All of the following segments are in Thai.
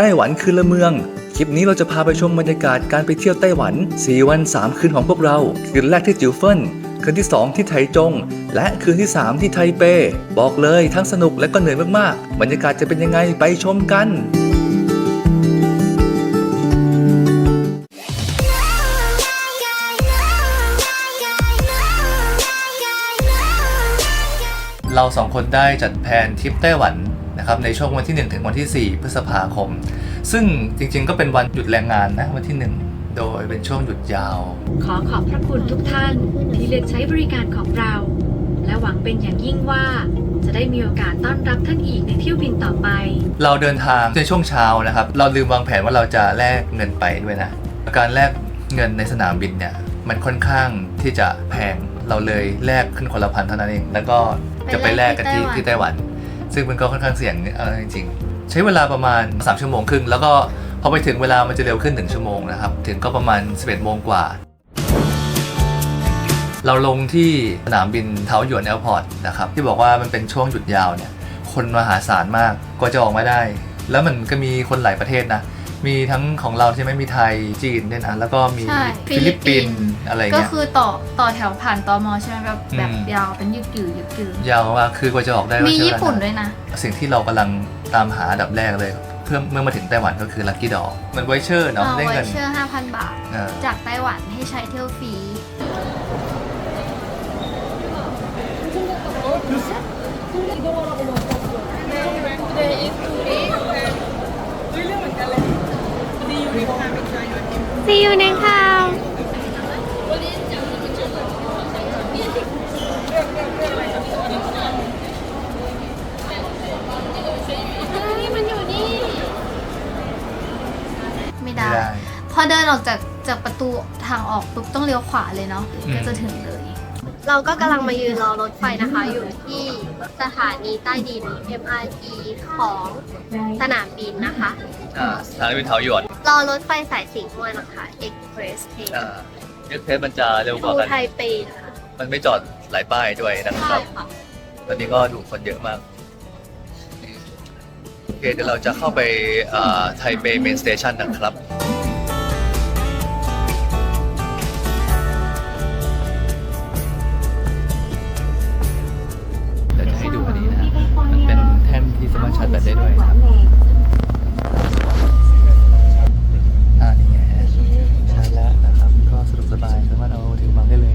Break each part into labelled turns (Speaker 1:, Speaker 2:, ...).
Speaker 1: ไต้หวันคืนละเมือง คลิปนี้เราจะพาไปชมบรรยากาศการไปเที่ยวไต้หวัน 4 วัน 3 คืนของพวกเรา คืนแรกที่จิวเฟินคืนที่ 2 ที่ไถจง และคืนที่ 3 ที่ไทเป บอกเลยทั้งสนุกและก็เหนื่อยมากๆ บรรยากาศจะเป็นยังไงไปชมกันเราสองคนได้จัดแผนทริปไต้หวัน นะครับในช่วงวันที่ 1 ถึงวันที่ 4 พฤษภาคม ซึ่งจริงๆ ก็เป็นวันหยุดแรงงานนะวันที่ 1 โดยเป็นช่วงหยุดยาว
Speaker 2: ขอขอบพระคุณทุกท่านที่เลือกใช้บริการของเรา และหวังเป็นอย่างยิ่งว่าจะได้มีโอกาสต้อนรับท่านอีกในเที่ยวบินต่อไป
Speaker 1: เราเดินทางในช่วงเช้านะครับ เราลืมวางแผนว่าเราจะแลกเงินไปด้วยนะ การแลกเงินในสนามบินเนี่ยมันค่อนข้างที่จะแพง เราเลยแลกขึ้นคนละพันเท่านั้นเอง แล้วก็จะไปแลกกันที่ที่ไต้หวัน ซึ่งมันก็ค่อนข้างเสี่ยงเออจริงๆ ใช้เวลาประมาณ 3 ชั่วโมงครึ่ง แล้วก็พอไปถึงเวลามันจะเร็วขึ้น 1 ชั่วโมงนะครับ ถึงก็ประมาณ 11 โมงกว่า เราลงที่สนามบินเทาหยวนแอร์พอร์ตนะครับ ที่บอกว่ามันเป็นช่วงหยุดยาวเนี่ย คนมหาศาลมากกว่าจะออกมาได้ แล้วมันก็มีคนหลายประเทศนะ มีทั้งของเราใช่ไหมมีไทยจีนด้วยนะแล้วก็มี
Speaker 3: ใช่
Speaker 1: ฟิลิปปินส์ อะไร
Speaker 3: ก็
Speaker 1: เงี้ย
Speaker 3: คือต่อต่อแถวผ่านตอมอใช่ไหมแบบ
Speaker 1: อืม
Speaker 3: แบบยาวเป็นยืดยืดยืดยืด
Speaker 1: ยาวมากคือกว่าจะออกได้ก็
Speaker 3: มี
Speaker 1: ใช้เวลา
Speaker 3: ญี่ปุ่นด้วยนะ
Speaker 1: สิ่งที่เรากำลังตามหาอันดับแรกเลย เพื่อเมื่อมาถึงไต้หวันก็คือลั c กี้ดอมันไวเชอร์เนาะ
Speaker 3: เอา
Speaker 1: ได้
Speaker 3: ไว้
Speaker 1: เงิน
Speaker 3: เชื่อ5,000 บาท
Speaker 1: เออ
Speaker 3: จากไต้หวันให้ใช้เที่ยวฟรี See you next time มันอยู่นี่ไม่ได้
Speaker 1: ไม่ได้
Speaker 3: พอเดินออกจากจากประตูทางออกปุ๊บต้องเลี้ยวขวาเลยเนาะ
Speaker 1: อืม
Speaker 3: ก็จะถึงเลย
Speaker 4: เราก็กำลังมายืนรอรถไฟนะคะ อยู่ที่สถานีใต้ดิน MRT ของสนามบินนะคะ
Speaker 1: อ่าสถานบินเทาหยวน
Speaker 4: รอรถไฟสายสีม่วงนะคะ Express Train
Speaker 1: อ่าเอ็กเพสมันจะเร็วก
Speaker 4: ทู
Speaker 1: ว่ากัน
Speaker 4: ไทเปนะคะ
Speaker 1: มันไม่จอดหลายป้ายด้วยนะค
Speaker 4: ใช่
Speaker 1: รับ
Speaker 4: ค่ะ
Speaker 1: ตอนนี้ก็ดูคนเยอะมาก โอเคเดี๋ยวเราจะเข้าไปไทเปเมนสเตชันนะครับ เดี๋ยวจะให้ดูอันนี้นะมันเป็นแท่นที่สามารถชาร์จแบตได้ด้วยครับ อ่านี่ไงฮะชาร์จแล้วนะครับ ก็สะดวกสบายสามารถเอาถือวางได้เลย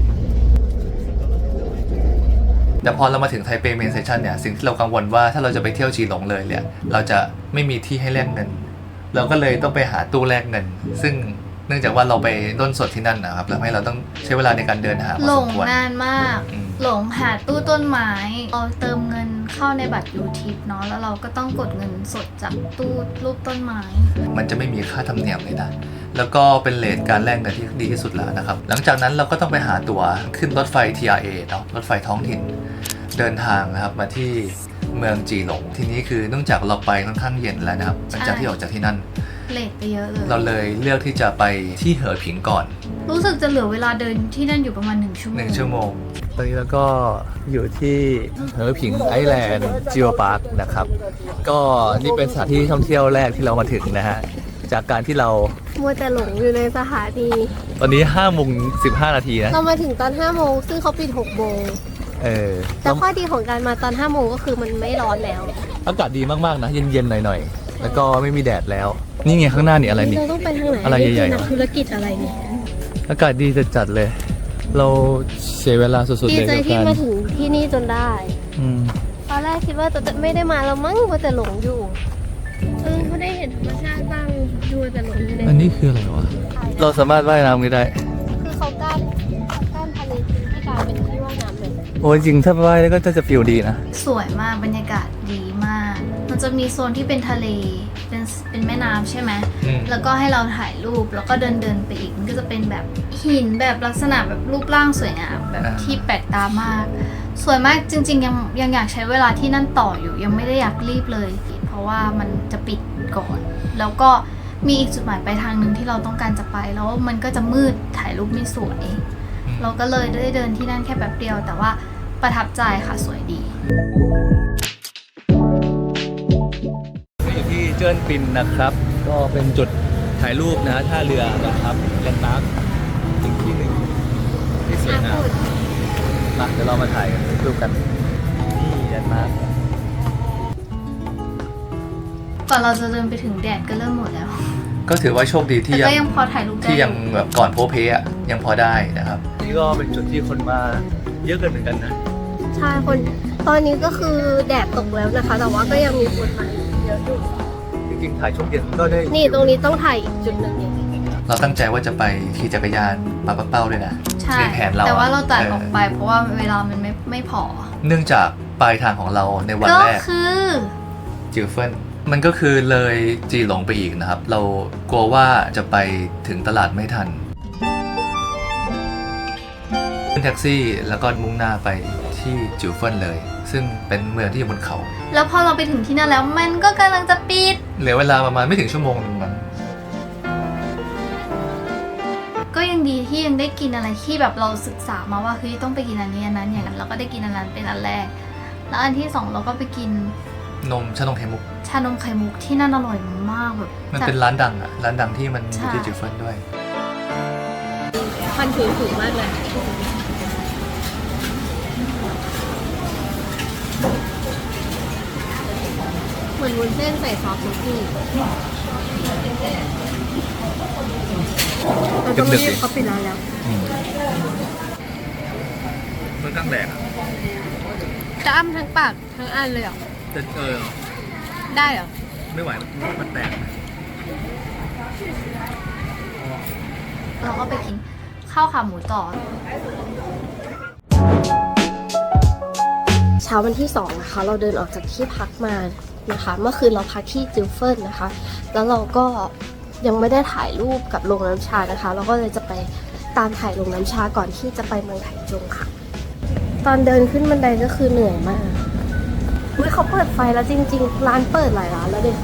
Speaker 1: แต่พ อเรามาถึงไทเปเมนเซชันเนี่ยสิ่งที่เรากังวลว่าถ้าเราจะไปเที่ยวจีหลงเลยเนี่ยเราจะไม่มีที่ให้แลกเงิน เราก็เลยต้องไปหาตู้แลกเงิน ซึ่งเนื่องจากว่าเราไปด้นสดที่นั่นนะครับทำให้เราต้องใช้เวลาในการเดินหาพอ
Speaker 3: หล
Speaker 1: ส
Speaker 3: ง
Speaker 1: มควร
Speaker 3: นานมาก
Speaker 1: อืม
Speaker 3: หลงหาตู้ต้นไม้เราเติมเงินเข้าในบัตรยูทิปเนาะแล้วเราก็ต้องกดเงินสดจากตู้รูปต้นไม้
Speaker 1: มันจะไม่มีค่าธรรมเนียมเลยนะ แล้วก็เป็นเลทการแลกเงินที่ดีที่สุดแล้วนะครับ หลังจากนั้นเราก็ต้องไปหาตั๋วขึ้นรถไฟ TRA เนาะ รถไฟท้องถิ่น เดินทางนะครับมาที่เมืองจีหลงทีนี้คือเนื่องจากเราไปค่อนข้างเย็นแล้วนะครับหลังจากที่ออกจากที่นั่น
Speaker 3: เลทไปเยอะเลย
Speaker 1: เราเลยเลือกที่จะไปที่เหอผิงก่อน
Speaker 3: รู้สึกจะเหลือเวลาเดินที่นั่นอยู่ประมาณหนึ่งชั่วโมง
Speaker 1: หนึ่งชั่วโมง ตอนนี้เราก็อยู่ที่เหอผิงไอแลนด์จิวพาร์คนะครับ ก็นี่เป็นสถานที่ท่องเที่ยวแรกที่เรามาถึงนะฮะ จากการที่เรา
Speaker 4: มัวแต่หลงอยู่ในสถานี
Speaker 1: ตอนนี้5โมง15นาทีนะ
Speaker 4: เรามาถึงตอน5โมงซึ่งเขาปิด6โมง
Speaker 1: เออ
Speaker 4: แต่ข้อดีของการมาตอน5โมงก็คือมันไม่ร้อนแล้ว
Speaker 1: อากาศดีมากๆนะ เย็นๆหน่อยๆ แล้วก็ไม่มีแดดแล้ว นี่ไงข้างหน้านี่อะไรนี่
Speaker 4: เราต้องไปทางไหน
Speaker 1: อะไรใหญ่ๆ
Speaker 4: นี่คือนักธุรกิจอะไรเนี่ย
Speaker 1: อากาศดีจัดๆเลย เราเสียเวลาสุดๆ
Speaker 4: ดี
Speaker 1: เลย
Speaker 4: ใจ
Speaker 1: กับ
Speaker 4: ที่
Speaker 1: การ
Speaker 4: มาถึงที่นี่จนได้
Speaker 1: อืม
Speaker 4: ตอนแรกคิดว่าจะไม่ได้มาแล้วมั้งมัวแต่หลงอยู่ เออเขาได้เห็นธรรมชาติบ้างดูแต่หลงอยู่ใน
Speaker 1: อันนี้คืออะไรวะ เราสามารถว่ายน้ำกันได้ โอ้ยจริงถ้าว่ายแล้วก็จะฟิลดีนะ
Speaker 3: สวยมากบรรยากาศดีมาก มันจะมีโซนที่เป็นทะเลเป็นเป็นแม่น้ำใช่ไหม
Speaker 1: อืม
Speaker 3: แล้วก็ให้เราถ่ายรูปแล้วก็เดินเดินไปอีกมันก็จะเป็นแบบหินแบบลักษณะแบบรูปร่างสวยงามแบบ
Speaker 1: อ่า
Speaker 3: ที่แปลกตามาก สวยมากจริง ๆ ยังยังอยากใช้เวลาที่นั่นต่ออยู่ยังไม่ได้อยากรีบเลย เพราะว่ามันจะปิดก่อน แล้วก็มีอีกจุดหมายปลายทางหนึ่งที่เราต้องการจะไป แล้วมันก็จะมืดถ่ายรูปไม่สวย เราก็เลยได้เดินที่นั่นแค่แป๊บเดียว แต่ว่า ประทับใจค่ะสวยดี
Speaker 1: อยู่ที่เจิ้นปินนะครับ ก็เป็นจุดถ่ายรูปนะท่าเรือนะครับแลนด์มาร์คอีกที่หนึ่งที่สวยงามมาเดี๋ยวเรามาถ่ายกันรูปกันนี่แลนด์มาร์ค
Speaker 3: ก่อนเราจะเดินไปถึงแดดก็เริ่มหมดแล้ว
Speaker 1: ก็ถือว่าโชคดี
Speaker 3: แต่
Speaker 1: ที่ยั
Speaker 3: ก็
Speaker 1: ง
Speaker 3: ยังพอถ่ายรูปได้
Speaker 1: ที่ยังแบบก่อนโพเพอะยังพอได้นะครับ นี่ก็เป็นจุดที่คนมาเยอะเกินเหมือนกันนะ
Speaker 4: ใช่คนตอนนี้ก็คือแดดตกแล้วนะคะ แต่ว่าก็ยังมีคนมาเยอะอยู่
Speaker 1: จริงๆถ่ายช่วงเย็นก็ได้
Speaker 4: นี่ตรงนี้ต้องถ่ายอีกจุดหนึ่งอย่างนี้
Speaker 1: เราตั้งใจว่าจะไปขี่จักรยานมาปักเป้าด้วยนะ
Speaker 3: ใช่
Speaker 1: ในแผนเราอะ
Speaker 3: แต่ว่าเราตัด
Speaker 1: เออ
Speaker 3: ออกไป เพราะว่าเวลามันไม่ไม่พอ
Speaker 1: เนื่องจากปลายทางของเราในวัน
Speaker 3: ก็
Speaker 1: แรก
Speaker 3: คือ
Speaker 1: จิวเฟินมันก็คือเลยจีหลงไปอีกนะครับ เรากลัวว่าจะไปถึงตลาดไม่ทันขึ้นแท็กซี่แล้วก็มุ่งหน้าไป ที่จิวเฟินเลย ซึ่งเป็นเมืองที่อยู่บนเขา
Speaker 3: แล้วพอเราไปถึงที่นั่นแล้วมันก็กำลังจะปิด
Speaker 1: เหลือเวลาประมาณไม่ถึงชั่วโมงหนึงมั้ง
Speaker 3: ก็ยังดีที่ยังได้กินอะไรที่แบบเราศึกษามาว่าเฮ้ยต้องไปกินอันนี้อันนั้นอย่างนั้นเราก็ได้กินอันนั้นเป็นอันแรก แล้วอันที่สองเราก็ไปกิน
Speaker 1: นมชานมไข่มุก
Speaker 3: ชานมไข่มุกที่นั่นอร่อยมากแบบ
Speaker 1: มัน
Speaker 3: จัด
Speaker 1: เป็นร้านดังอะร้านดังที่มันอ
Speaker 3: ใช่
Speaker 1: ยู่ที่จิวเฟินด้วย
Speaker 4: ควันถึงถึงมากเลยเห มือนวุ้นเส้นใส่ซอสซุกี้เราต้องรีบเขาปิดร้านแล้ว
Speaker 1: มันตั้งแดกอะ
Speaker 4: จะอ้ำทั้งปากทั้งอันเลยเหรอ
Speaker 1: แต่เออ
Speaker 4: ได้เหรอ
Speaker 1: ไม่ไหวมันแตก
Speaker 3: เราก็ไปกินข้าวขาหมูต่อ
Speaker 4: เช้าวันที่2นะคะเราเดินออกจากที่พักมา นะคะ เมื่อคืนเราพักที่จิลเฟิลนะคะ แล้วเราก็ยังไม่ได้ถ่ายรูปกับโรงน้ำชานะคะ เราก็เลยจะไปตามถ่ายโรงน้ำชาก่อนที่จะไปเมืองไถจงค่ะ ตอนเดินขึ้นบันไดก็คือเหนื่อยมากเฮ้ยเขาเปิดไฟแล้วจริง ๆ ร้านเปิดหลายร้านแล้วเด็ก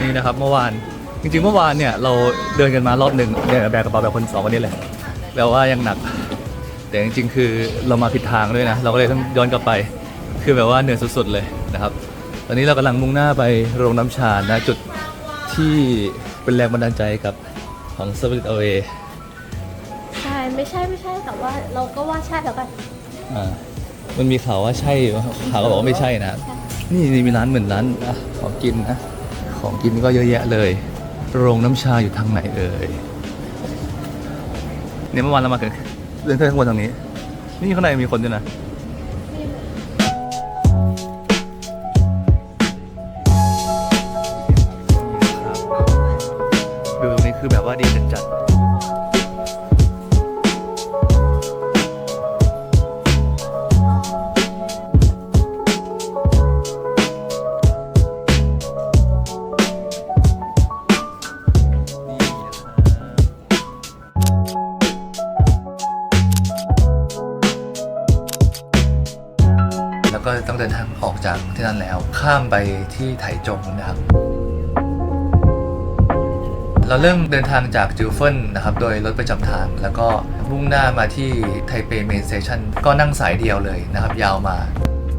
Speaker 1: นี่นะครับเมื่อวานจริงๆเมื่อวานเนี่ยเราเดินกันมารอบหนึ่งเนี่ยแบกกระเป๋าแบบคนสองวันนี้เลยแล้วว่ายังหนัก แต่จริงๆ คือเรามาผิดทางด้วยนะ เราก็เลยต้องย้อนกลับไป คือแบบว่าเหนื่อยสุดๆเลยนะครับ ตอนนี้เรากำลังมุ่งหน้าไปโรงน้ำชานะจุดที่เป็นแรงบันดาลใจกับของ Spirit Away
Speaker 4: ใช่ไม่ใช่ไม่ใช่แต่ว่าเราก็ว่าใช่แล้วกัน
Speaker 1: อ่ามันมีข่าวว่าใช่ข่าวก็บอกว่าไม่ใช่นะ นี่นี่มีร้านเหมือนร้านอะของกินนะ ของกินก็เยอะแยะเลย โรงน้ำชาอยู่ทางไหนเอ่ยเนี่ยเมื่อวานเรามากันเดินเท่ข้างบนทางนี้ นี่ข้างในมีคนด้วยนะ ข้ามไปที่ไถจงนะครับ เราเริ่มเดินทางจากจิวเฟินนะครับ โดยรถประจำทาง แล้วก็มุ่งหน้ามาที่ไทเปเมนสเตชันก็นั่งสายเดียวเลยนะครับ ยาวมา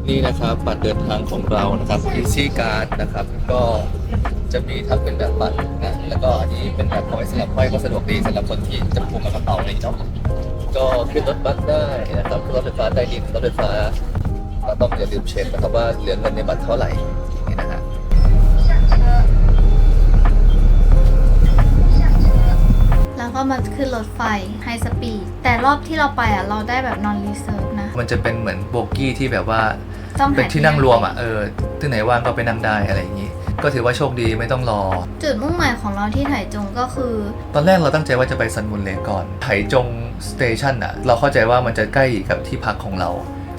Speaker 1: นี่นะครับบัตรเดินทางของเรานะครับ Easy Card นะครับ ก็จะมีทั้งเป็นแบบบัตรนะแล้วก็อันนี้เป็นแบบเอาไว้สำหรับห้อยก็สะดวกดีสำหรับคนที่จะพกกับกระเป๋าอะไรอย่างเนาะก็ขึ้นรถบัสได้นะครับรถไฟฟ้าใต้ดินรถไฟฟ้า ต้องอย่าลืมเช็คนะครับว่าเหลือเงินในบัตรเท่าไหร่อย่างนี่นะฮะ
Speaker 3: แล้วก็มาขึ้นรถไฟไฮสปีดแต่รอบที่เราไปอะเราได้แบบนอนรีเซิร์ฟนะ
Speaker 1: มันจะเป็นเหมือนโบกี้ที่แบบว่า
Speaker 3: ต้องหา
Speaker 1: เป็นที่นั่งรวมอะเออที่ไหนว่างก็ไปนั่งได้อะไรอย่างนี้ ก็ถือว่าโชคดีไม่ต้องรอ
Speaker 3: จุดมุ่งหมายของเราที่ไถจงก็คือ
Speaker 1: ตอนแรกเราตั้งใจว่าจะไปซันมุนเลก่อนไถจงสเตชันอะเราเข้าใจว่ามันจะใกล้กับที่พักของเรา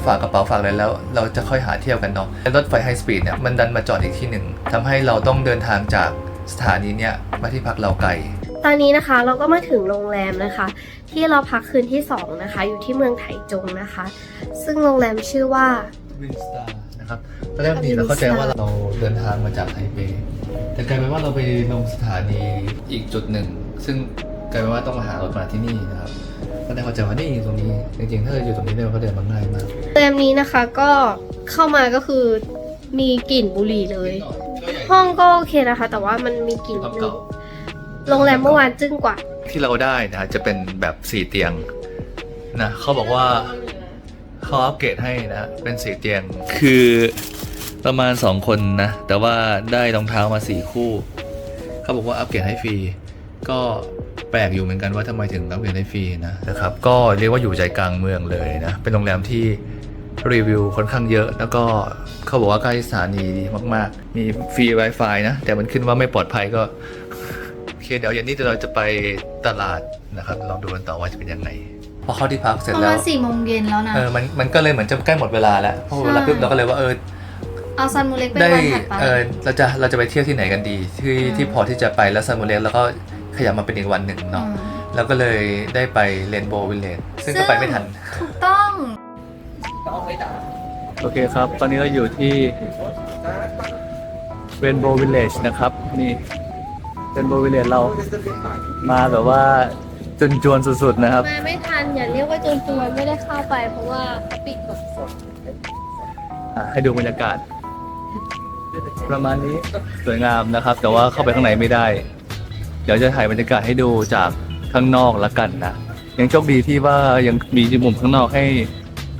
Speaker 1: ฝากกระเป๋าฝากอะไรแล้ว เราจะค่อยหาเที่ยวกันเนาะรถไฟไฮสปีดเนี่ยมันดันมาจอดอีกที่หนึ่งทำให้เราต้องเดินทางจากสถานีเนี่ยมาที่พักเราไกล
Speaker 4: ตอนนี้นะคะเราก็มาถึงโรงแรมนะคะ ที่เราพักคืนที่2นะคะ อยู่ที่เมืองไถจงนะคะ ซึ่งโรงแรมชื่อว่า
Speaker 1: วินสตาร์นะครับตอนแรกนี่เราเข้าใจว่าเราเดินทางมาจากไทเปแต่กลายเป็นว่าเราไปลงสถานีอีกจุดหนึ่ง ซึ่งกลายเป็นว่าต้องมาหารถมาที่นี่นะครับ ก็ได้เข้าใจว่านี่ตรงนี้ จริงๆ ถ้าเราอยู่ตรงนี้เราก็เดินมาง่ายมาก
Speaker 4: โรงแรมนี้นะคะก็เข้ามาก็คือมีกลิ่นบุหรี่เลย
Speaker 1: ก็ใหญ่
Speaker 4: ห้องก็โอเคนะคะ แต่ว่ามันมีกลิ่น
Speaker 1: ความ
Speaker 4: นึ
Speaker 1: เก่า
Speaker 4: งโรงแรมเมื่อวานจึ้งกว่า
Speaker 1: ที่เราได้นะจะเป็นแบบสี่เตียงนะเขาบอกว่าเขาอัปเกรดให้นะ เป็นสี่เตียงคือประมาณสองคนนะ แต่ว่าได้รองเท้ามาสี่คู่เขาบอกว่าอัปเกรดให้ฟรีก็ แปลกอยู่เหมือนกันว่าทำไมถึงอัปเกรดให้ฟรีนะนะครับ ก็เรียกว่าอยู่ใจกลางเมืองเลยนะ เป็นโรงแรมที่รีวิวค่อนข้างเยอะ แล้วก็เขาบอกว่าใกล้สถานีดีมาก ๆ มีฟรี Wi-Fi นะ แต่มันขึ้นว่าไม่ปลอดภัยก็โอเคเดี๋ยวเย็นนี้เราจะไปตลาดนะครับ ลองดูกันต่อว่าจะเป็นยังไงพอเข้าที่พักเสร็จ
Speaker 3: ประ
Speaker 1: แล้
Speaker 3: มาวณสี่โมงเย็นแล้วนะ
Speaker 1: เออมันมันก็เลยเหมือนจะใกล้หมดเวลาแล้วพอเวลาปุ๊บเราก็เลยว่าเออ
Speaker 3: เอาซันมูเล็กเป็น
Speaker 1: ได้
Speaker 3: วันถัดไป
Speaker 1: เออเราจะเราจะไปเที่ยวที่ไหนกันดี ที่
Speaker 3: อืม
Speaker 1: ที่พอที่จะไปแล้วซันโมเลสแล้วก็ ขยับมาเป็นอีกวันหนึ่งเนาะ
Speaker 3: อืม
Speaker 1: แล้วก็เลยได้ไปเรนโบว์วิลเลจซึ่งก็ไปไม่ทัน
Speaker 3: ถูกต้อง
Speaker 1: โอเคครับ ตอนนี้เราอยู่ที่เรนโบว์วิลเลจนะครับ นี่เรนโบว์วิลเลจเรามาแบบว่าจนจวนๆสุดๆนะครับ
Speaker 4: มาไม่ทันอย่าเรียกว่าจนตัวไม่ได้เข้าไป เพราะว่าเขาปิดแบบ
Speaker 1: อะให้ดูบรรยากาศ ประมาณนี้สวยงามนะครับ แต่ว่าเข้าไปข้างในไม่ได้ เดี๋ยวจะถ่ายบรรยากาศให้ดูจากข้างนอกละกันนะ ยังโชคดีที่ว่ายังมีมุมข้างนอกให้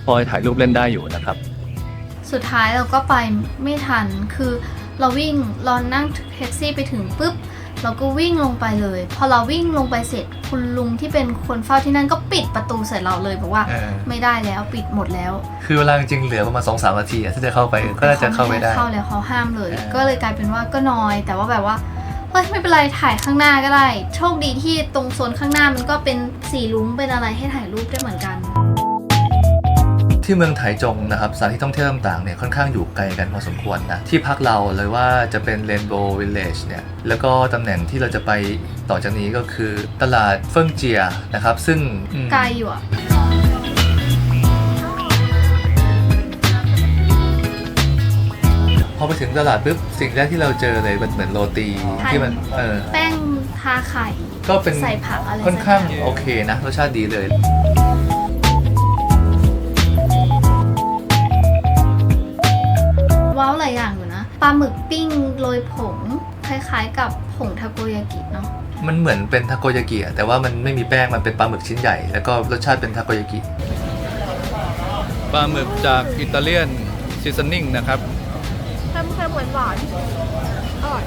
Speaker 1: พอถ่ายรูปเล่นได้อยู่นะครับ
Speaker 3: สุดท้ายเราก็ไปไม่ทัน คือเราวิ่งเรานั่งแท็กซี่ไปถึงปุ๊บเราก็วิ่งลงไปเลย พอเราวิ่งลงไปเสร็จคุณลุงที่เป็นคนเฝ้าที่นั่นก็ปิดประตูใส่เราเลยบอกว่า
Speaker 1: เออ
Speaker 3: ไม่ได้แล้วปิดหมดแล้ว
Speaker 1: คือเวลาจริงๆเหลือประมาณสองสามนาทีอะถ้าจะเข้าไปก็น่าจะเข้าไม่ได้
Speaker 3: เข้าแล้วเขาห้ามเลย
Speaker 1: เออ
Speaker 3: ก็เลยกลายเป็นว่าก็นอย แต่ว่าแบบว่า เฮ้ยไม่เป็นไรถ่ายข้างหน้าก็ได้ โชคดีที่ตรงโซนข้างหน้ามันก็เป็นสีลุ้งเป็นอะไรให้ถ่ายรูปได้เหมือนกัน
Speaker 1: ที่เมืองไถจงนะครับสถานที่ท่องเที่ยวต่างๆเนี่ยค่อนข้างอยู่ไกลกันพอสมควรนะที่พักเราเลยว่าจะเป็นเรนโบว์วิลเลจเนี่ยแล้วก็ตำแหน่งที่เราจะไปต่อจากนี้ก็คือตลาดเฟิงเจียนะครับซึ่งอืม
Speaker 3: ไกลอยู่อะ
Speaker 1: พอไปถึงตลาดปุ๊บสิ่งแรกที่เราเจอเลยมันเหมือนโรตีที่มันเออ
Speaker 3: แป้งทาไข่
Speaker 1: ก็เป็น
Speaker 3: ใส่ผักอะไร
Speaker 1: ค่อนข้าง
Speaker 3: สักอย่
Speaker 1: โอเคนะรสชาติดีเลย
Speaker 3: ว้าวหลายอย่างอยู่นะปลาหมึกปิ้งโรยผง คล้ายๆกับผงทาโกยากิเนาะ
Speaker 1: มันเหมือนเป็นทาโกยากิอะแต่ว่ามันไม่มีแป้งมันเป็นปลาหมึกชิ้นใหญ่ แล้วก็รสชาติเป็นทาโกยากิ ปลาหมึกจากอิตาเลียนซีซันนิ่งนะครับ
Speaker 4: เค็ มเค็มหวานหวานๆอร่อย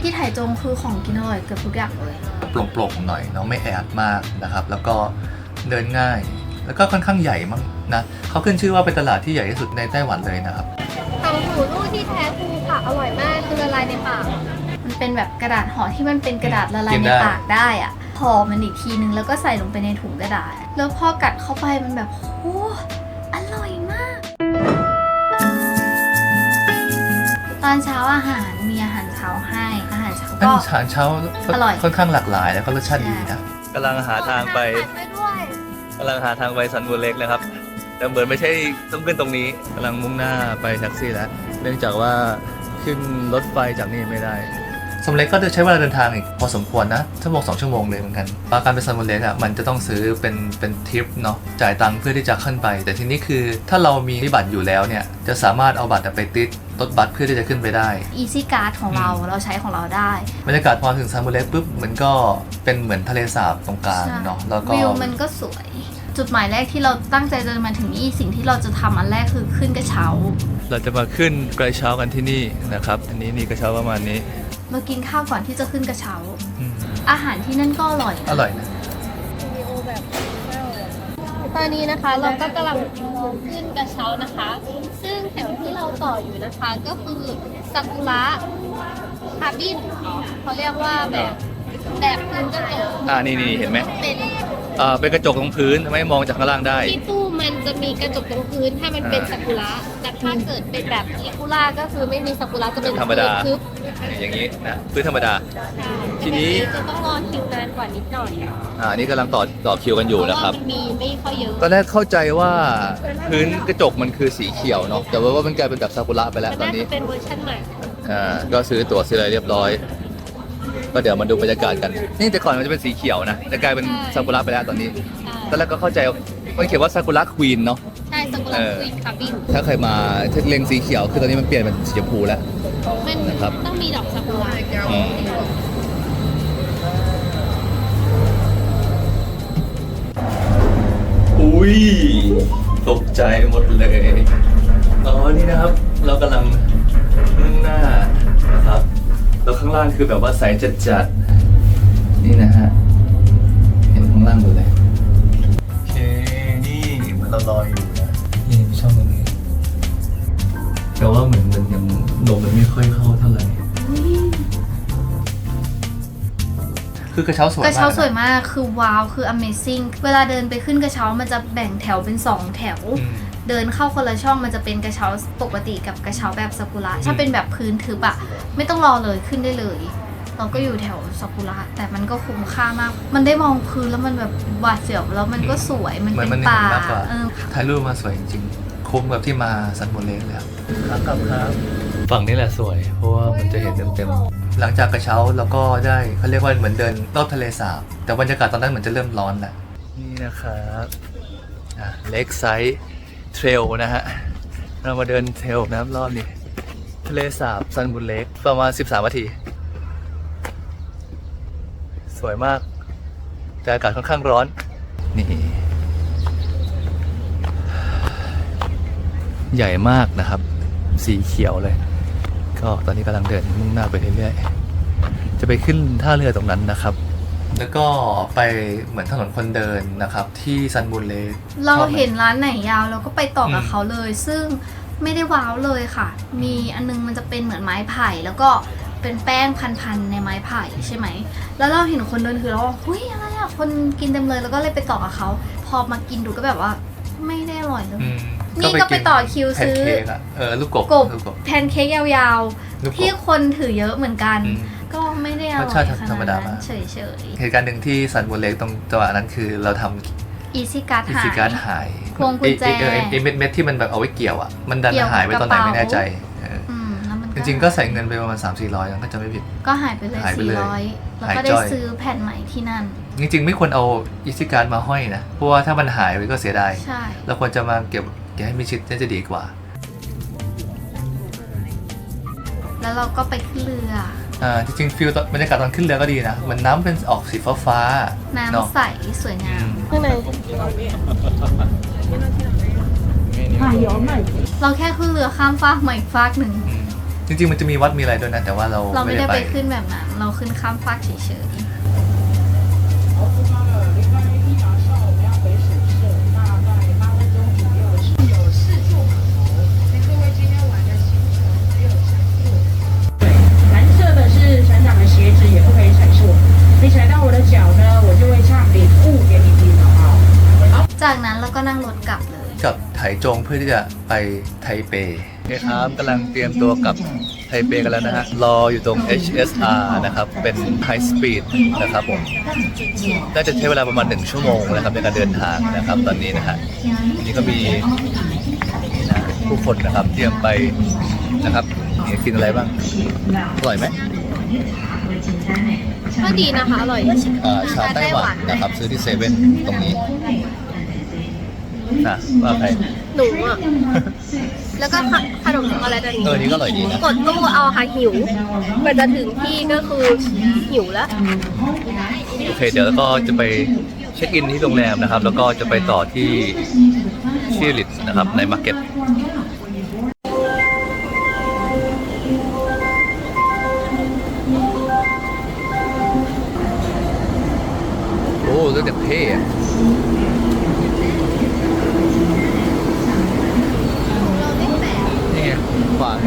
Speaker 3: ที่ไถจงคือของกินอร่อยเกือบทุกอย่างเลย
Speaker 1: โปร่งๆหน่อยเนาะไม่แออัดมากนะครับ แล้วก็เดินง่าย แล้วก็ค่อนข้างใหญ่มั้งนะเขาขึ้นชื่อว่าเป็นตลาดที่ใหญ่ที่สุดในไต้หวันเลยนะครับ
Speaker 4: เต่าหูลูกที่แท้ครูค่ะอร่อยมากคือละลายในปาก
Speaker 3: มันเป็นแบบกระดาษห่อที่มันเป็นกระดาษละลาย
Speaker 1: กิน
Speaker 3: ใน
Speaker 1: ได้
Speaker 3: ปากได้อะห่ อมันอีกทีนึงแล้วก็ใส่ลงไปในถุงกระดาษ แล้วพอกัดเข้าไปมันแบบโอ้อร่อยมาก ตอนเช้าอาหารมีอาหารเช้าให้อาหารเช้า
Speaker 1: อา
Speaker 3: ก็
Speaker 1: หารเช้า
Speaker 3: อร่อย
Speaker 1: ค่อนข้างหลากหลายแล้วก็รสชาติ
Speaker 3: ใช่
Speaker 1: ดีนะ กำลังหาทางไปกำลังหาทางไปสันบุเล็กนะครับ แต่เหมือนไม่ใช่ต้องขึ้นตรงนี้กำลังมุ่งหน้าไปแท็กซี่แล้ว เนื่องจากว่าขึ้นรถไฟจากนี่ไม่ได้ สมเล็กก็จะใช้เวลาเดินทางอีกพอสมควรนะชั่วโมงสองชั่วโมงเลยเหมือนกันปาการไปซันบุเล็กอะมันจะต้องซื้อเป็นเป็นทริปเนาะจ่ายตังค์เพื่อที่จะขึ้นไป แต่ทีนี้คือถ้าเรามีบัตรอยู่แล้วเนี่ยจะสามารถเอาบัตรไปติดรถบัสเพื่อที่จะขึ้นไปได้
Speaker 3: Easy Card ของเรา
Speaker 1: อืม
Speaker 3: เราใช้ของเราได้
Speaker 1: บรรยากาศพอถึงซันบุเล็กปุ๊บมันก็เป็นเหมือนทะเลสาบตรงกลาง
Speaker 3: ใช่
Speaker 1: เนาะแล้วก็
Speaker 3: วิวมันก็สวย จุดหมายแรกที่เราตั้งใจจะมาถึงนี่สิ่งที่เราจะทำอันแรกคือขึ้นกระเช้า
Speaker 1: เราจะมาขึ้นกระเช้ากันที่นี่นะครับ อันนี้นี่กระเช้าประมาณนี้
Speaker 3: เรากินข้าวก่อนที่จะขึ้นกระเช้า
Speaker 1: อืม
Speaker 3: อาหารที่นั่นก็อร่อยนะ
Speaker 1: อร่อยนะ
Speaker 4: ตอนนี้นะคะเราก็กำลังขึ้นกระเช้านะคะ ซึ่งแถวที่เราต่ออยู่นะคะก็คือซากุระคาบินเขาเรียกว่าแบบแบบพื้นกระจก
Speaker 1: อ่านี่นี่เห็นไหม
Speaker 4: เป็น
Speaker 1: อ่าเป็นกระจกตรงพื้นไม่มองจากข้างล่างได้
Speaker 4: ที่ตู้มันจะมีกระจกตรงพื้นถ้ามันเป็น
Speaker 1: อ่า
Speaker 4: ซากุระแต่ถ้าเกิดเป็นแบบอิกุระก็คือไม่มีซากุระจะเป็น
Speaker 1: ธรรมดา
Speaker 4: ทึบ
Speaker 1: อย่างนี้นะพื้นธรรมดา
Speaker 4: ๆ
Speaker 1: ทีนี้
Speaker 4: จะต้องรอคิวนานกว่านิดหน่อย
Speaker 1: อ่านี่กำลังต่อต่อคิวกันอยู่นะครับ
Speaker 4: เพาว่ามันมีไม่ค่อยเยอะ
Speaker 1: ตอนแรกเข้าใจว่าพื้นกระจกมันคือสีเขียวเนาะแต่ว่ามันกลายเป็นแบบซากุระไปแล้วตอน
Speaker 4: น่า
Speaker 1: นี้
Speaker 4: จะเป็นเวอร์ชันใหม่
Speaker 1: อ่าก็ซื้อตั๋วซื้ออะไรเรียบร้อย ก็เดี๋ยวมาดูบรรยากาศกัน นี่แต่ก่อนมันจะเป็นสีเขียวนะแต่กลายเป็นซากุระไปแล้วตอนนี้
Speaker 4: ใช่
Speaker 1: ตอนแรกก็เข้าใจมันเขียนว่าซากุระควีนเนาะ
Speaker 3: ใช่สกุล
Speaker 1: เออ
Speaker 3: ควีนคาบิน
Speaker 1: ถ้าเคยมาถ้าเล็งสีเขียวคือตอนนี้มันเปลี่ยนเป็นสีชมพูแล้ว
Speaker 3: มัน
Speaker 1: นะครับ
Speaker 3: ต้องมีดอกซากุระ
Speaker 1: อุ้ยตกใจหมดเลยอ๋อนี่นะครับ เรากำลังมุ่งหน้านะครับ แล้วข้างล่างคือแบบว่าใสจัดๆนี่นะฮะ เห็นข้างล่างหมดเลย โอเค นี่เหมือนเราลอยอยู่นะนี่ช่องตรงนี้ แต่ว่าเหมือนมันยังลมมันไม่ค่อยเข้าเท่าไหร่ คือกระเช้าสวย
Speaker 3: ก
Speaker 1: มาก
Speaker 3: ระเช้า
Speaker 1: นะ
Speaker 3: สวยมากคือว้าวคือ amazing เวลาเดินไปขึ้นกระเช้ามันจะแบ่งแถวเป็น 2 แถว
Speaker 1: อืม
Speaker 3: เดินเข้าคนละช่องมันจะเป็นกระเช้าปกติกับกระเช้าแบบซากุระถ้าเป็นแบบพื้นทึบอะไม่ต้องรอเลยขึ้นได้เลย เราก็อยู่แถวซากุระแต่มันก็คุ้มค่ามาก มันได้มองพื้นแล้วมันแบบหวาดเสียวแล้วมันก็สวยมัน
Speaker 1: เหมือ
Speaker 3: เป็นน
Speaker 1: มัน
Speaker 3: ป่า
Speaker 1: เห็นมากกว่า
Speaker 3: เออ
Speaker 1: ถ่ายรูปมาสวยจริงๆคุ้มกับที่มาซันโมเลกเลยครับครับครับฝั่งนี้แหละสวย เพราะว่ามันจะเห็นเต็มๆ หลังจากกระเช้าเราก็ได้เขาเรียกว่าเหมือนเดินรอบทะเลสาบ แต่บรรยากาศตอนนั้นเหมือนจะเริ่มร้อนแหละ นี่นะครับเล็กไซส์ เทรลนะฮะ เรามาเดินเทรลนะครับรอบนี้ทะเลสาบซันบุลเล็กประมาณ 13นาที สวยมาก แต่อากาศค่อนข้างร้อน นี่ ใหญ่มากนะครับ สีเขียวเลย ก็ตอนนี้กำลังเดินมุ่งหน้าไปเรื่อยๆ จะไปขึ้นท่าเรือตรงนั้นนะครับ แล้วก็ไปเหมือนถนนคนเดินนะครับ ที่ซันบุลเลก
Speaker 3: เรา
Speaker 1: ชอบไม
Speaker 3: เห็นร้านไหนยาวเราก็ไปต่อกับ
Speaker 1: อืม
Speaker 3: เขาเลย ซึ่งไม่ได้ว้าวเลยค่ะ มีอันนึงมันจะเป็นเหมือนไม้ไผ่แล้วก็เป็นแป้งพันๆในไม้ไผ่ใช่ไหม แล้วเราเห็นคนเดินถือแล้วว่าเฮ้ยอะไรอะคนกินเต็มเลยแล้วก็เลยไปต่อกับเขา พอมากินดูก็แบบว่าไม่ได้อร่อยเลย
Speaker 1: อืม
Speaker 3: นี่ก็ไปต่อคิวซื้อ
Speaker 1: แพนเค้กอะเออลูกกบ
Speaker 3: กบ
Speaker 1: ลูกกบ
Speaker 3: แพนเค้กยาว
Speaker 1: ลูก
Speaker 3: ๆ
Speaker 1: ก
Speaker 3: ที่
Speaker 1: บ
Speaker 3: คนถือเยอะเหมือนกัน
Speaker 1: อืม
Speaker 3: ก็ ไม่ได้อร่อย
Speaker 1: รสชาติ
Speaker 3: ข
Speaker 1: ธร
Speaker 3: นาร
Speaker 1: ม
Speaker 3: ด
Speaker 1: ดา
Speaker 3: นั้
Speaker 1: มาก
Speaker 3: นเฉย
Speaker 1: เหตุการณ์หนึ่งที่ซันบุลเลกตรงจังหวะนั้นคือเราทำ
Speaker 3: ๆอีซี่การ์ด
Speaker 1: อิ
Speaker 3: หา
Speaker 1: สิการ์ด
Speaker 3: ย
Speaker 1: หาย
Speaker 3: พวงกุญแจ
Speaker 1: เอเอเอเอเม็ดเม็ดที่มันแบบเอาไว้เกี่ยวอะ มันดัน
Speaker 3: เกี่ยวกับ
Speaker 1: หายไปตอนไหน
Speaker 3: กระเป๋า
Speaker 1: ไม่แน่ใจเออ
Speaker 3: อืมแล้วมัน
Speaker 1: จริงๆก็ใส่เงินไปประมาณ 3 4 0 0ก็จะไม่ผิด
Speaker 3: ก็หายไปเลย
Speaker 1: หายไป
Speaker 3: สี่
Speaker 1: เลย
Speaker 3: ร้อยแล้ว
Speaker 1: หาย
Speaker 3: ก็ได้
Speaker 1: จ้อย
Speaker 3: ซื้อแผ่นใหม่ที่นั่น
Speaker 1: จริงๆ ไม่ควรเอาอิสิการ์ดมาห้อยนะ เพราะว่าถ้ามันหายไปก็เสียดาย
Speaker 3: ใช่
Speaker 1: เราควรจะมาเก็บเก็บให้มีชิดน่าจะดีกว่า
Speaker 3: แล้วเราก็ไปขึ้นเรือ
Speaker 1: อ่าจริงๆฟิลตอนบรรยากาศตอนขึ้นเรือก็ดีนะมันน้ำเป็นออกสีฟ้าฟ้าๆ
Speaker 3: น้ำ
Speaker 1: เนาะ
Speaker 3: ใสสวยงาม
Speaker 4: ข้างใน
Speaker 3: เราแค่ขึ้นเรือข้ามฟากมาอีกฟากหนึ่ง
Speaker 1: อืมจริงๆมันจะมีวัดมีอะไรด้วยนะ แต่ว่าเรา
Speaker 3: เราไม่ได้
Speaker 1: ไป
Speaker 3: ไปขึ้นแบบนั้น เราขึ้นข้ามฟากเฉย
Speaker 5: 蓝
Speaker 3: จากนั้นเราก็นั่งรถกลับเลย
Speaker 1: กับไถจงเพื่อที่จะไปไทเปโอเคครับกำลังเตรียมตัวกลับไทเปกันแล้วนะฮะ รออยู่ตรง HSR นะครับ เป็น High Speed นะครับผม น่าจะใช้เวลาประมาณ 1 ชั่วโมงนะครับในการเดินทางนะครับตอนนี้นะฮะทีนี้ก็มีนะผู้คนนะครับเตรียมไปนะครับนี่กินอะไรบ้าง อร่อยไหม
Speaker 4: ก็ดีนะคะ อร่อย
Speaker 1: อ่าชาไต้หวันนะครับ ซื้อที่เซเว่นตรงนี้ นะว่าใคร
Speaker 4: หนูอะ แล้วก็ขนมช็อกโกแลตอันนี้
Speaker 1: เออนี่ก็อร่อยดีนะ
Speaker 4: กดตู้เอาค่ะหิวกว่าจะถึงที่ก็คือหิวแล้ว
Speaker 1: โอเคเดี๋ยวแล้วก็จะไปเช็คอินที่โรงแรมนะครับ แล้วก็จะไปต่อที่ที่ลิตนะครับในมาร์เก็ตโอ้เรื่องจากเท่อะนี่ไง ขวาไง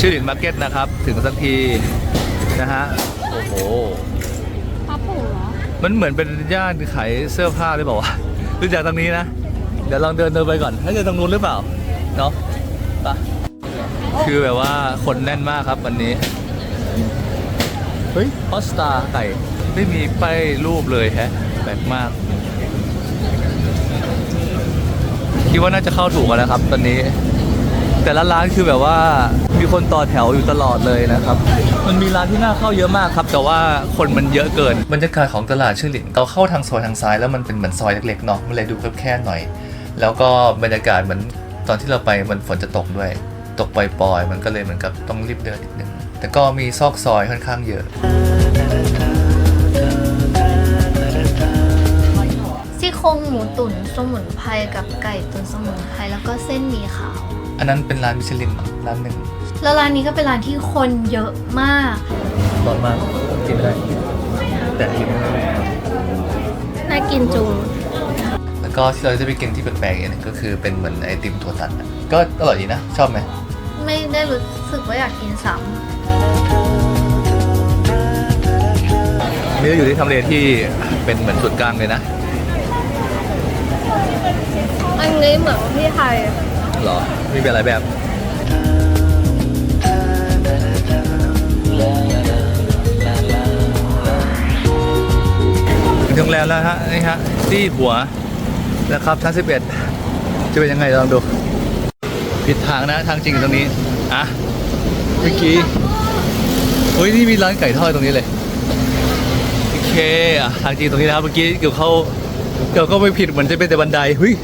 Speaker 1: ชื่อลินมาร์เก็ตนะครับ ถึงสักทีนะฮะ โอ้โห
Speaker 3: ปาปู่เหรอ
Speaker 1: มันเหมือนเป็นย่านขายเสื้อผ้าหรือเปล่าวะดูจากตรงนี้นะ เดี๋ยวลองเดินเดินไปก่อนถ้าเจะตรงนู้นหรือเปล่า เนาะไปะคือแบบว่าคนแน่นมากครับวันนี้ เฮ้ยฮอสตาไก่ไม่มีป้ายรูปเลยแฮะแปลกมาก คิ ดว่าน่าจะเข้าถูกกันแล้วครับ ตอนนี้แต่แต่ละร้านคือแบบว่ามีคนต่อแถวอยู่ตลอดเลยนะครับ มันมีร้านที่น่าเข้าเยอะมากครับ แต่ว่าคนมันเยอะเกินบรรยากาศของตลาดชื่อหลินเราเข้าทางซอยทางซ้ายแล้วมันเป็นเหมือนซอยเล็กๆเนาะมันเลยดูแคบๆหน่อย แล้วก็บรรยากาศเหมือนตอนที่เราไปมันฝนจะตกด้วย ตกปล่อยๆมันก็เลยเหมือนกับต้องรีบเดินนิดนึงแต่ก็มีซอกซอยค่อนข้างเยอะ
Speaker 3: โครงหมูตุ๋นสมุนไพรกับไก่ตุ๋นสมุนไพรแล้วก็เส้นหมี่ขาว
Speaker 1: อันนั้นเป็นร้านมิชลินร้านหนึ่ง
Speaker 3: แล้วร้านนี้ก็เป็นร้านที่คนเยอะมาก
Speaker 1: ร้อนมากกินไม่ได้แต่กินไม่ได้
Speaker 4: น่ากินจุง
Speaker 1: แล้วก็ที่เราจะไปกินที่แปลกๆอีกอันหนึงก็คือเป็นเหมือนไอติมถั่วตัดอะก็อร่อยดีนะ ชอบไหม
Speaker 3: ไม่ได้รู้สึกว่าอยากกินซ้
Speaker 1: นี่เราอยู่ที่ทำเลที่เป็นเหมือนศูนย์กลางเลยนะ
Speaker 4: อันนี้เหมือนที่ไทย
Speaker 1: หรอ มีเป็นหลายแบบ ถึงโรงแรมแล้วฮะ นี่ฮะ ที่หัวนะครับชั้น11 จะเป็นยังไงลองดู ผิดทางนะ ทางจริงตรงนี้ อะ เมื่อกี้เฮ้ย นี่มีร้านไก่ทอดตรงนี้เลย โอเค อะ ทางจริงตรงนี้นะครับ เมื่อกี้เกี่ยวเข้า เกี่ยวก็ไม่ผิดเหมือนจะเป็นแต่บันไดเฮ้ย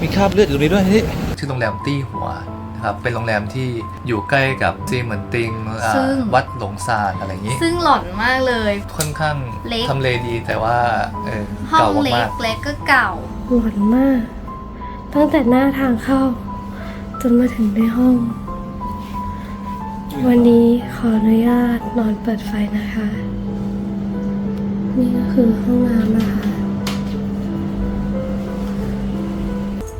Speaker 1: มีคราบเลือดอยู่ตรงนี้ด้วยนี่ชื่อโรงแรมตี้หัวนะครับเป็นโรงแรมที่อยู่ใกล้กับซีเหมือนติงอ่าวัดหลงซานอะไรอย่างนี้ำ
Speaker 3: ซึ่งหลอนมากเลย
Speaker 1: ค่อนข้าง
Speaker 3: เล็ก
Speaker 1: ทำเลดีแต่ว่าเออ
Speaker 3: ห้อ
Speaker 1: เก่าง
Speaker 3: เล็
Speaker 1: มาก
Speaker 3: กเล็กก็เก่า
Speaker 4: หลอนมาก ตั้งแต่หน้าทางเข้า จนมาถึงในห้อง วันนี้ขออนุญาตนอนเปิดไฟนะคะ นี่ก็คือห้องน้ำนะคะ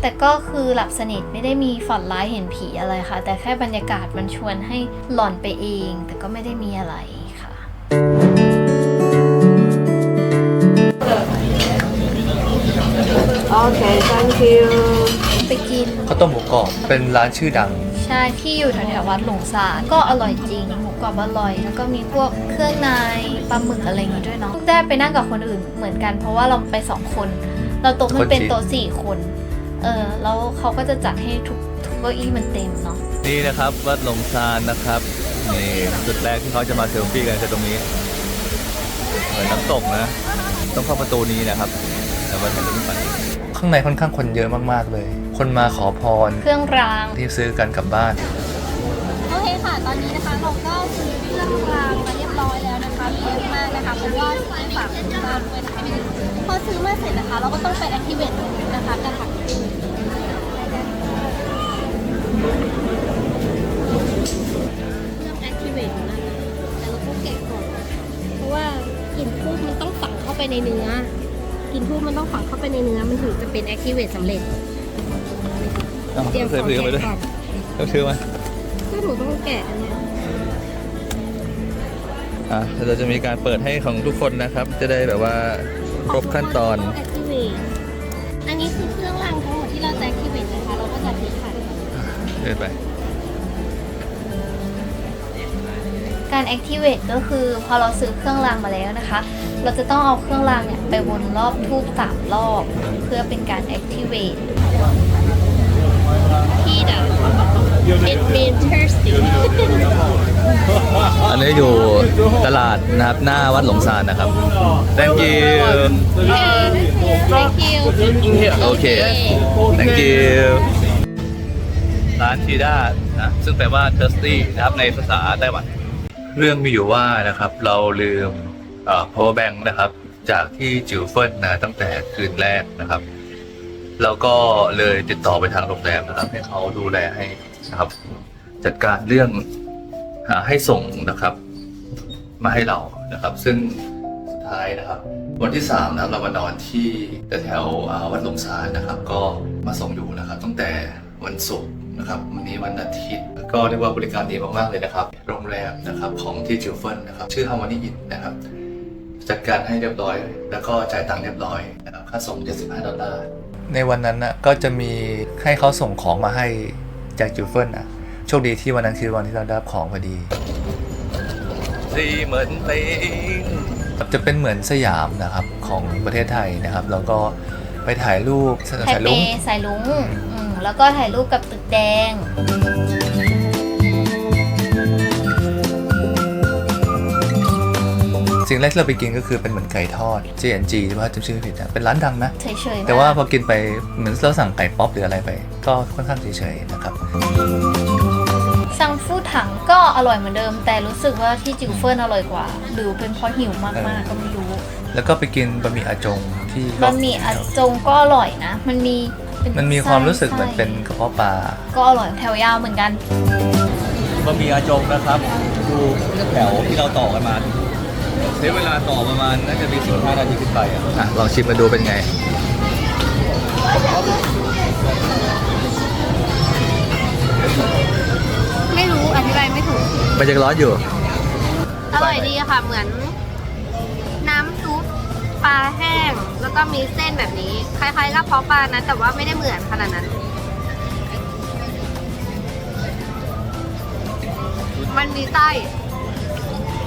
Speaker 3: แต่ก็คือหลับสนิทไม่ได้มีฝันร้ายเห็นผีอะไรค่ะ แต่แค่บรรยากาศมันชวนให้หลอนไปเอง แต่ก็ไม่ได้มีอะไรค่ะ
Speaker 4: Okay thank you
Speaker 3: ไปกิน
Speaker 1: ข้าวต้มหมูกรอบเป็นร้านชื่อดัง
Speaker 3: ใช่ที่อยู่แถวๆวัดหลงสารก็อร่อยจริงหมูกรอบอร่อย แล้วก็มีพวกเครื่องในปลาหมึกอะไรอย่างงี้ด้วยเนาะได้ไปนั่งกับคนอื่นเหมือนกัน เพราะว่าเราไปสองคน เราโต๊ะมันเป็น
Speaker 1: คนจีน
Speaker 3: โต๊ะสี่คน เออแล้วเขาก็จะจัดให้ทุกทุกเก้าอี้มันเต็มเนาะ
Speaker 1: นี่นะครับ วัดหลงซานนะครับนี่จุดแรกที่เขาจะมาเซลฟี่กันคือตรงนี้เหมือนน้ำตกนะ ต้องเข้าประตูนี้นะครับ แต่ว่าถ่ายรูปไม่ไปข้างในค่อนข้างคนเยอะมากๆเลย คนมาขอพร
Speaker 3: เครื่องราง
Speaker 1: ที่ซื้อกันกลับบ้าน
Speaker 6: โอเคค่ะ ตอนนี้นะคะเราก็ซื้อเครื่องรางมาเรียบร้อยแล้วนะคะมีเยอะมากนะคะเพราะว่าซื้อไปฝากที่บ้านด้วยนะคะพอซื้อมาเสร็จนะคะ เราก็ต้องไป activate นะคะกันค่ะ
Speaker 4: เรื่อง activate นั่นนะแต่เราต้อง แกะก่อนเพราะว่ากลิ่นทูบมันต้องฝังเข้าไปในเนื้อกลิ่นทูบมันต้องฝังเข้าไปในเนื้อ มันถึงจะเป็น activate สำเร็จเตรียมของแกะก่อน
Speaker 1: ต้องซื้อไหม
Speaker 4: ก็หนูต้องแกะอันเนี้ย
Speaker 1: อะเดี๋ยวเราจะมีการเปิดให้ของทุกคนนะครับ จะได้แบบว่าครบขั้นตอน
Speaker 4: ต้อง activate อันนี้คือเครื่องราง เดิ
Speaker 1: นไป
Speaker 3: การ activate ก็คือพอเราซื้อเครื่องรางมาแล้วนะคะ เราจะต้องเอาเครื่องรางเนี่ยไปวนรอบทูบสามรอบ เพื่อเป็นการ activate
Speaker 4: ที่ดับ it means thirsty
Speaker 1: อันนี้อยู่ตลาดนะครับหน้าวัดหลงซานนะครับ thank you
Speaker 4: thank you
Speaker 1: โอเค thank you ร้านทีด้านะซึ่งแปลว่า thirsty นะครับในภาษาไต้หวัน เรื่องมีอยู่ว่านะครับเราลืมเอ่อ power bank นะครับ จากที่จิวเฟินนะตั้งแต่คืนแรกนะครับ แล้วก็เลยติดต่อไปทางโรงแรมนะครับ ให้เขาดูแลให้นะครับ จัดการเรื่องหาให้ส่งนะครับ มาให้เรานะครับ ซึ่งสุดท้ายนะครับ วันที่3นะครับเรามานอนที่แถวๆอ่าวัดลงซานนะครับ ก็มาส่งอยู่นะครับ ตั้งแต่วันศุกร์ นะครับวันนี้วันอาทิตย์ ก็เรียกว่าบริการดีมากๆเลยนะครับ โรงแรมนะครับของที่จิวเฟินนะครับชื่อ Harmony Inn นะครับจัดการให้เรียบร้อย แล้วก็จ่ายตังค์เรียบร้อยนะครับค่าส่ง 75 ดอลลาร์ในวันนั้นนะก็จะมีให้เขาส่งของมาให้จากจิวเฟินนะโชคดีที่วันนั้นคือวันที่เราได้รับของพอดีซีเหมือนเตงจะเป็นเหมือนสยามนะครับของประเทศไทยนะครับ แล้วก็ไปถ่ายรูป
Speaker 3: ไท
Speaker 1: ถ่าย
Speaker 3: เป
Speaker 1: รูป
Speaker 3: สายลุงอืม แล้วก็ถ่ายรูปกับตึกแดง
Speaker 1: สิ่งแรกที่เราไปกินก็คือเป็นเหมือนไก่ทอด J&G ใช่ไหมจำชื่อไม่ผิดนะเป็นร้านดังนะ
Speaker 3: เฉยๆ
Speaker 1: แต่ว่าพ
Speaker 3: มก
Speaker 1: อกินไปเหมือนเราสั่งไก่ป๊อปหรืออะไรไป ก็ค่อนข้างเฉยๆนะครับ
Speaker 3: ซังฟูถังก็อร่อยเหมือนเดิม แต่รู้สึกว่าที่จิวเฟิร์นอร่อยกว่า หรือเป็นเพราะหิวมากๆก็ไม่รู้
Speaker 1: แล้วก็ไปกินบะหมี่อาจงที่
Speaker 3: บะหมี่อัดจงก็อร่อยนะ มันมีเป็
Speaker 1: มันมีความรู้สึกเหมือน
Speaker 3: ไส้
Speaker 1: เป็นกระเพาะปลา
Speaker 3: ก็อร่อยแถวยาวเหมือนกัน
Speaker 1: บะหมี่อาจงนะครับ ดูแถวที่เราต่อกันมา ใช้เวลาต่อประมาณน่าจะมี15นาทีขึ้นไปอะลองชิมมาดูเป็นไง
Speaker 4: ไม่รู้อธิบายไม่ถูก
Speaker 1: มันยังร้อนอยู่
Speaker 4: อร่อยดีค่ะ เหมือน น้ำซุป ปลาแห้ง แล้วก็มีเส้นแบบนี้ คล้ายๆกระเพาะปลานะ แต่ว่าไม่ได้เหมือนขนาดนั้น มันมีไส้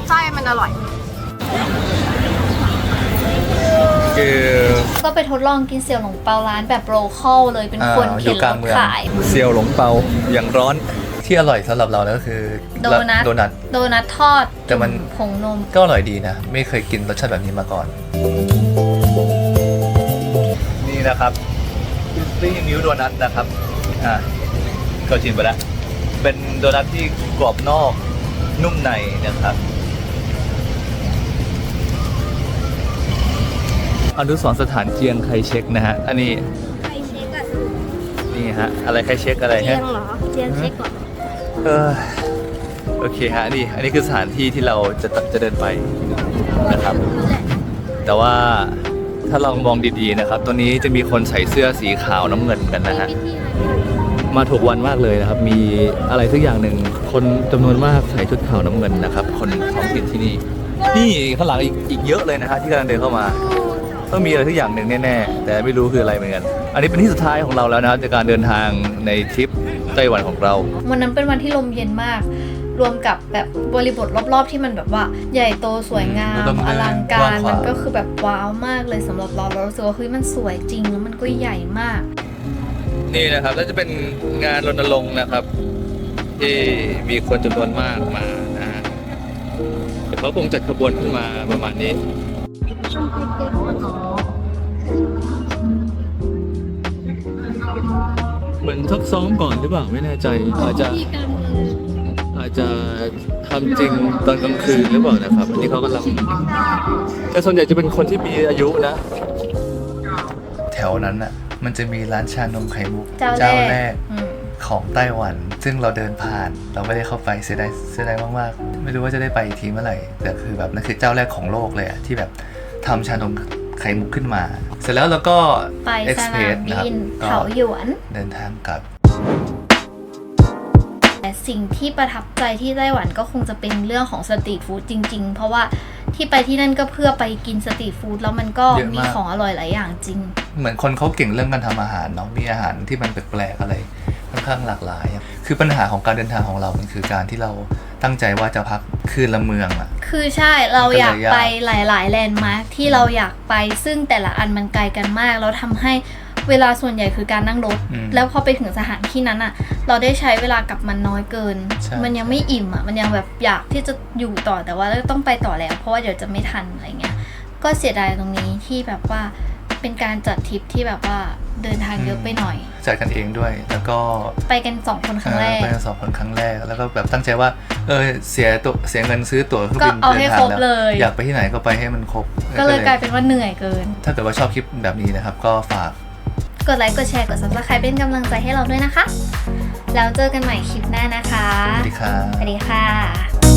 Speaker 4: ไส้มันอร่อย
Speaker 1: คือ
Speaker 3: ก็ไปทดลองกินเสี่ยวหลงเปาร้านแบบโลคอลเลยเป็นคน
Speaker 1: อ่าอ
Speaker 3: เข็
Speaker 1: ยู่
Speaker 3: น
Speaker 1: ก
Speaker 3: ร
Speaker 1: ลาง
Speaker 3: ถ
Speaker 1: เมือง
Speaker 3: ขาย
Speaker 1: เซียวหลงเปาอย่างร้อน ที่อร่อยสำหรับเราแล้วก็คือ
Speaker 3: โดนัท
Speaker 1: โดนัท
Speaker 3: โดนัททอด
Speaker 1: แต่มัน
Speaker 3: ผงนม
Speaker 1: ก็อร่อยดีนะ ไม่เคยกินรสชาติแบบนี้มาก่อน นี่นะครับซี่นิ้วโดนัทนะครับอ่าก็ชิมไปแล้วเป็นโดนัทที่กรอบนอกนุ่มในนะครับอนุสรณ์สถานเจียงไคเช็คนะฮะอันนี้
Speaker 4: ไข่เช็คอะ
Speaker 1: นี่ฮะอะไรไคเช็คอะไร
Speaker 4: เจีย
Speaker 1: ฮะ
Speaker 4: งเหรอเจียงเช็คเหรอ
Speaker 1: เออโอเคฮะนี่อันนี้คือสถานที่ที่เราจะจะเดินไปนะครับ แต่ว่าถ้าเรามองดีๆนะครับ ตัวนี้จะมีคนใส่เสื้อสีขาวน้ำเงินกันนะฮะมาถูกวันมากเลยนะครับ มีอะไรสักอย่างหนึ่งคนจำนวนมากใส่ชุดขาวน้ำเงินนะครับ คนท้องถิ่นที่นี่ นี่ข้างหลังอีกอีกเยอะเลยนะฮะที่กำลังเดินเข้ามาต้องมีอะไรสักอย่างหนึ่งแน่ๆแต่ไม่รู้คืออะไรเหมือนกัน อันนี้เป็นที่สุดท้ายของเราแล้วนะครับในการเดินทางในทริป ไต้หวันของเรา
Speaker 3: วันนั้นเป็นวันที่ลมเย็นมาก รวมกับแบบบริบทรอบๆ ที่มันแบบว่า ใหญ่โตสวยงา
Speaker 1: อื
Speaker 3: ม
Speaker 1: ม
Speaker 3: อลังกา
Speaker 1: กว้ารงขวาง
Speaker 3: มันก็คือแบบว้าวมากเลยสำหรับเราเรารู้สึกว่าเฮ้ยมันสวยจริงแล้วมันก็ใหญ่มาก
Speaker 1: นี่นะครับแล้วจะเป็นงานรณรงค์นะครับ ที่มีคนจำนวนมากมานะฮะเดี๋ยวเขาคงจัดขบวนขึ้นมาประมาณนี้ เหมือนทดซ้อมก่อนหรือเปล่าไม่แน่ใจ อาจจะอาจจะทำจริงตอนกลางคืนหรือเปล่านะครับอันนี้เขากำลังแต่ส่วนใหญ่จะเป็นคนที่มีอายุนะ แถวนั้นอะ มันจะมีร้านชานมไข่มุก
Speaker 3: เจ้าแรกอืม
Speaker 1: ของไต้หวัน ซึ่งเราเดินผ่าน เราไม่ได้เข้าไปเสียดายเสียดายมากๆ ไม่รู้ว่าจะได้ไปอีกทีเมื่อไหร่แต่คือแบบนั่นคือเจ้าแรกของโลกเลยอะที่แบบทำชานม ไข่มุกขึ้นมา เสร็จแล้วเราก็
Speaker 3: ไปส
Speaker 1: Express
Speaker 3: นาม
Speaker 1: นะครับ
Speaker 3: บิน
Speaker 1: ก็
Speaker 3: เขาหยวน
Speaker 1: เดินทางกลับ
Speaker 3: แต่สิ่งที่ประทับใจที่ไต้หวันก็คงจะเป็นเรื่องของสตรีทฟู้ดจริง ๆ เพราะว่าที่ไปที่นั่นก็เพื่อไปกินสตรีทฟู้ดแล้วมันก็
Speaker 1: เยอะมาก
Speaker 3: มีของอร่อยหลายอย่างจริง
Speaker 1: เหมือนคนเขาเก่งเรื่องการทำอาหารเนาะมีอาหารที่มันแปลกๆอะไรค่อนข้างหลากหลายอะคือปัญหาของการเดินทางของเรา มันคือการที่เรา ตั้งใจว่าจะพักคืนละเมืองอะ
Speaker 3: คือใช่เราอยาก
Speaker 1: มันก็เลยยาก
Speaker 3: ไปหลาย ๆ แลนด์มาร์คที่เราอยากไปซึ่งแต่ละอันมันไกลกันมาก แล้วทำให้เวลาส่วนใหญ่คือการนั่งรถ
Speaker 1: อืม
Speaker 3: แล้วพอไปถึงสถานที่นั้นอะ เราได้ใช้เวลากับมันน้อยเกิน
Speaker 1: ใช่
Speaker 3: มันยังไม่อิ่มอะ มันยังแบบอยากที่จะอยู่ต่อแต่ว่าต้องไปต่อแล้ว เพราะว่าเดี๋ยวจะไม่ทันอะไรเงี้ย ก็เสียดายตรงนี้ที่แบบว่าเป็นการจัดทริปที่แบบว่า เดินทางเยอะไปหน่อย
Speaker 1: จัดกันเองด้วย แล้วก็
Speaker 3: ไปกันสองคนครั้งแรก
Speaker 1: เออไปกันสองคนครั้งแรก แล้วก็แบบตั้งใจว่า เออเสียตัวเสียเงินซื้อตั๋วเครื่องบิน
Speaker 3: ก็เอาให้
Speaker 1: ดินทาง
Speaker 3: ครบ
Speaker 1: แล้ว
Speaker 3: เลย
Speaker 1: อยากไปที่ไหนก็ไปให้มันครบ
Speaker 3: ก็เลยกลายเป็นว่าเหนื่อยเกิน
Speaker 1: ถ้าเกิดว่าชอบคลิปแบบนี้นะครับ ก็ฝาก
Speaker 3: กดไลค์กดแชร์กด subscribe เป็นกำลังใจให้เราด้วยนะคะ แล้วเจอกันใหม่คลิปหน้านะคะ
Speaker 1: สวัสดีครับ
Speaker 3: สวัสดีค่ะ